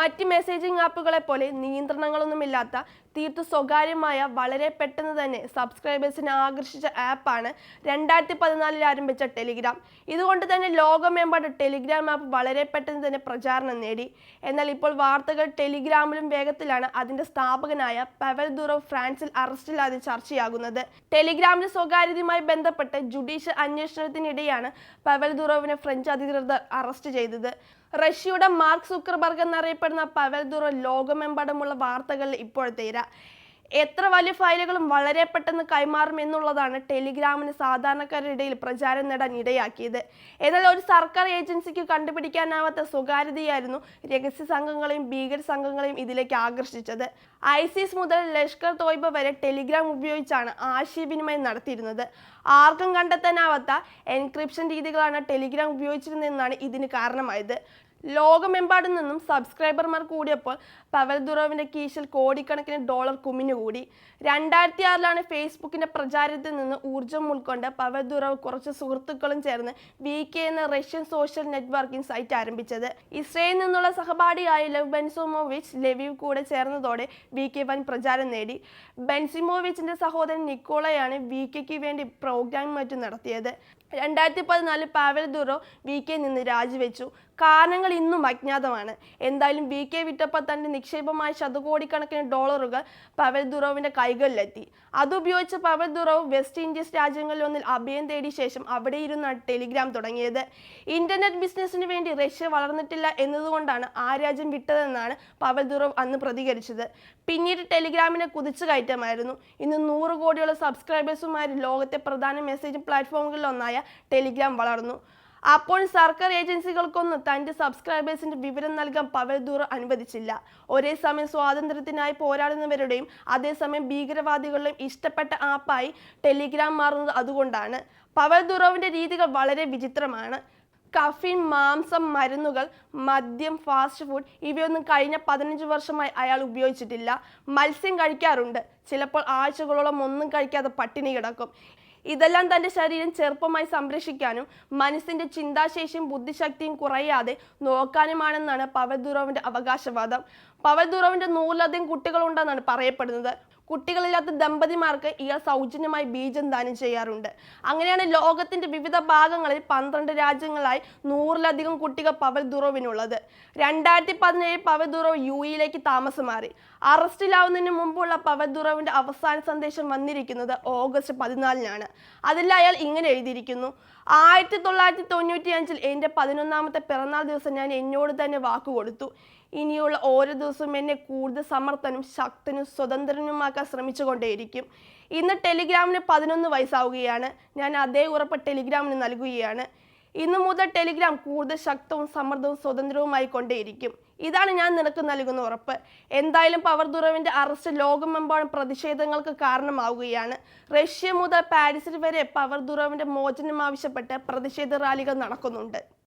മറ്റ് മെസ്സേജിംഗ് ആപ്പുകളെ പോലെ നിയന്ത്രണങ്ങളൊന്നുമില്ലാത്ത തീർത്തു സ്വകാര്യമായ വളരെ പെട്ടെന്ന് തന്നെ സബ്സ്ക്രൈബേഴ്സിനെ ആകർഷിച്ച ആപ്പാണ് രണ്ടായിരത്തി പതിനാലിൽ ആരംഭിച്ച ടെലിഗ്രാം ഇതുകൊണ്ട് തന്നെ ലോകമെമ്പാടും ടെലിഗ്രാം ആപ്പ് വളരെ പെട്ടെന്ന് തന്നെ പ്രചാരണം നേടി. എന്നാൽ ഇപ്പോൾ വാർത്തകൾ ടെലിഗ്രാമിലും വേഗത്തിലാണ് അതിന്റെ സ്ഥാപകനായ പവൽ ദുറോവ് ഫ്രാൻസിൽ അറസ്റ്റിലാതെ ചർച്ചയാകുന്നത്. ടെലിഗ്രാമിന്റെ സ്വകാര്യതയുമായി ബന്ധപ്പെട്ട് ജുഡീഷ്യൽ അന്വേഷണത്തിനിടെയാണ് പവൽ ദുറോവിനെ ഫ്രഞ്ച് അധികൃതർ അറസ്റ്റ് ചെയ്തത്. റഷ്യയുടെ മാർക്ക് സുക്കർബർഗ് എന്നറിയപ്പെടുന്ന പവൽ ദുറോ ലോകമെമ്പാടുമുള്ള വാർത്തകൾ ഇപ്പോഴത്തെ ഇര എത്ര വലിയ ഫയലുകളും വളരെ പെട്ടെന്ന് കൈമാറും എന്നുള്ളതാണ് ടെലിഗ്രാമിന് സാധാരണക്കാരുടെ പ്രചാരം നേടാൻ ഇടയാക്കിയത്. എന്നാൽ ഒരു സർക്കാർ ഏജൻസിക്ക് കണ്ടുപിടിക്കാനാവാത്ത സ്വകാര്യതയായിരുന്നു രഹസ്യ സംഘങ്ങളെയും ഭീകര സംഘങ്ങളെയും ഇതിലേക്ക് ആകർഷിച്ചത്. ഐസിസ് മുതൽ ലഷ്കർ തോയ്ബ വരെ ടെലിഗ്രാം ഉപയോഗിച്ചാണ് ആശയവിനിമയം നടത്തിയിരുന്നത്. ആർക്കും കണ്ടെത്താനാവാത്ത എൻക്രിപ്ഷൻ രീതികളാണ് ടെലിഗ്രാം ഉപയോഗിച്ചിരുന്നതെന്നാണ് ഇതിന് കാരണമായത്. ലോകമെമ്പാടും നിന്നും സബ്സ്ക്രൈബർമാർ കൂടിയപ്പോൾ പവൽ ദുറോവിന്റെ കീശിൽ കോടിക്കണക്കിന് ഡോളർ കുമിഞ്ഞു കൂടി. രണ്ടായിരത്തി ആറിലാണ് ഫേസ്ബുക്കിന്റെ പ്രചാരത്തിൽ നിന്ന് ഊർജം ഉൾക്കൊണ്ട് പവൽ ദുറോവ് കുറച്ച് സുഹൃത്തുക്കളും ചേർന്ന് വി കെ എന്ന റഷ്യൻ സോഷ്യൽ നെറ്റ്വർക്കിംഗ് സൈറ്റ് ആരംഭിച്ചത്. ഇസ്രയേലിൽ നിന്നുള്ള സഹപാഠിയായ ലെവ് ബെൻസോമോവിച്ച് ലെവീവ് കൂടെ ചേർന്നതോടെ വി കെ വൻ പ്രചാരം നേടി. ബെൻസിമോവിച്ചിന്റെ സഹോദരൻ നിക്കോളയാണ് വി കെക്ക് വേണ്ടി പ്രോഗ്രാം മറ്റും നടത്തിയത്. രണ്ടായിരത്തി പതിനാലിൽ പാവൽ ദുറോ വി കെ നിന്ന് രാജിവെച്ചു. കാരണങ്ങൾ ഇന്നും അജ്ഞാതമാണ്. എന്തായാലും വി കെ വിറ്റപ്പോൾ തന്നെ നിക്ഷേപമായ ശതകോടിക്കണക്കിന് ഡോളറുകൾ പവൽ ദുറോവിന്റെ കൈകളിലെത്തി. അതുപയോഗിച്ച് പവൽ ദുറോവ് വെസ്റ്റ് ഇൻഡീസ് രാജ്യങ്ങളിലൊന്നിൽ അഭയം തേടിയ ശേഷം അവിടെ ഇരുന്നാണ് ടെലിഗ്രാം തുടങ്ങിയത്. ഇന്റർനെറ്റ് ബിസിനസ്സിന് വേണ്ടി റഷ്യ വളർന്നിട്ടില്ല എന്നതുകൊണ്ടാണ് ആ രാജ്യം വിട്ടതെന്നാണ് പവൽ ദുറോവ് അന്ന് പ്രതികരിച്ചത്. പിന്നീട് ടെലിഗ്രാമിനെ കുതിച്ചു കയറ്റമായിരുന്നു. ഇന്ന് നൂറ് കോടിയുള്ള സബ്സ്ക്രൈബേഴ്സുമായി ലോകത്തെ പ്രധാന മെസ്സേജ് പ്ലാറ്റ്ഫോമുകളിൽ ടെലിഗ്രാം വളർന്നു. അപ്പോൾ സർക്കാർ ഏജൻസികൾക്കൊന്നും തന്റെ സബ്സ്ക്രൈബേഴ്സിന്റെ വിവരം നൽകാൻ പവൽ ദൂർ അനുവദിച്ചില്ല. ഒരേ സമയം സ്വാതന്ത്ര്യത്തിനായി പോരാടുന്നവരുടെയും അതേസമയം ഭീകരവാദികളുടെയും ഇഷ്ടപ്പെട്ട ആപ്പായി ടെലിഗ്രാം മാറുന്നത് അതുകൊണ്ടാണ്. പവൽ ദൂറോവിന്റെ രീതികൾ വളരെ വിചിത്രമാണ്. കഫീൻ മാംസം മരുന്നുകൾ മദ്യം ഫാസ്റ്റ് ഫുഡ് ഇവയൊന്നും കഴിഞ്ഞ പതിനഞ്ച് വർഷമായി അയാൾ ഉപയോഗിച്ചിട്ടില്ല. മത്സ്യം കഴിക്കാറുണ്ട്. ചിലപ്പോൾ ആഴ്ചകളോളം ഒന്നും കഴിക്കാതെ പട്ടിണി കിടക്കും. ഇതെല്ലാം തന്റെ ശരീരം ചെറുപ്പമായി സംരക്ഷിക്കാനും മനസ്സിന്റെ ചിന്താശേഷിയും ബുദ്ധിശക്തിയും കുറയാതെ നോക്കാനുമാണെന്നാണ് പവൽ ദുറോവിന്റെ അവകാശവാദം. പവൽ ദുറോവിന്റെ നൂറിലധികം കുട്ടികളുണ്ടെന്നാണ് പറയപ്പെടുന്നത്. കുട്ടികളില്ലാത്ത ദമ്പതിമാർക്ക് ഇയാൾ സൗജന്യമായി ബീജം ദാനം ചെയ്യാറുണ്ട്. അങ്ങനെയാണ് ലോകത്തിന്റെ വിവിധ ഭാഗങ്ങളിൽ പന്ത്രണ്ട് രാജ്യങ്ങളായി നൂറിലധികം കുട്ടികൾ പവൽ ദുറോവിനുള്ളത് രണ്ടായിരത്തി പതിനേഴ് പവൽ ദുറോവ് യു ഇയിലേക്ക് താമസം മാറി അറസ്റ്റിലാവുന്നതിന് മുമ്പുള്ള പവൽ ദുറോവിന്റെ അവസാന സന്ദേശം വന്നിരിക്കുന്നത് ഓഗസ്റ്റ് പതിനാലിനാണ്. അതിൽ അയാൾ ഇങ്ങനെ എഴുതിയിരിക്കുന്നു. ആയിരത്തി തൊള്ളായിരത്തി തൊണ്ണൂറ്റി അഞ്ചിൽ എന്റെ പതിനൊന്നാമത്തെ പിറന്നാൾ ദിവസം ഞാൻ എന്നോട് തന്നെ വാക്ക് കൊടുത്തു ഇനിയുള്ള ഓരോ ദിവസവും എന്നെ കൂടുതൽ സമർത്ഥനും ശക്തനും സ്വതന്ത്രനുമാക്കാൻ ശ്രമിച്ചുകൊണ്ടേയിരിക്കും. ഇന്ന് ടെലിഗ്രാമിന് പതിനൊന്ന് വയസ്സാവുകയാണ്. ഞാൻ അതേ ഉറപ്പ് ടെലിഗ്രാമിന് നൽകുകയാണ്. ഇന്നു മുതൽ ടെലിഗ്രാം കൂടുതൽ ശക്തവും സമ്മർദ്ദവും സ്വതന്ത്രവുമായി കൊണ്ടേയിരിക്കും. ഇതാണ് ഞാൻ നിനക്ക് നൽകുന്ന ഉറപ്പ്. എന്തായാലും പവർ ദുറവിന്റെ അറസ്റ്റ് ലോകമെമ്പാടും പ്രതിഷേധങ്ങൾക്ക് കാരണമാവുകയാണ്. റഷ്യ മുതൽ പാരീസിൽ വരെ പവർ ദുറവിന്റെ മോചനം ആവശ്യപ്പെട്ട് പ്രതിഷേധ റാലികൾ നടക്കുന്നുണ്ട്.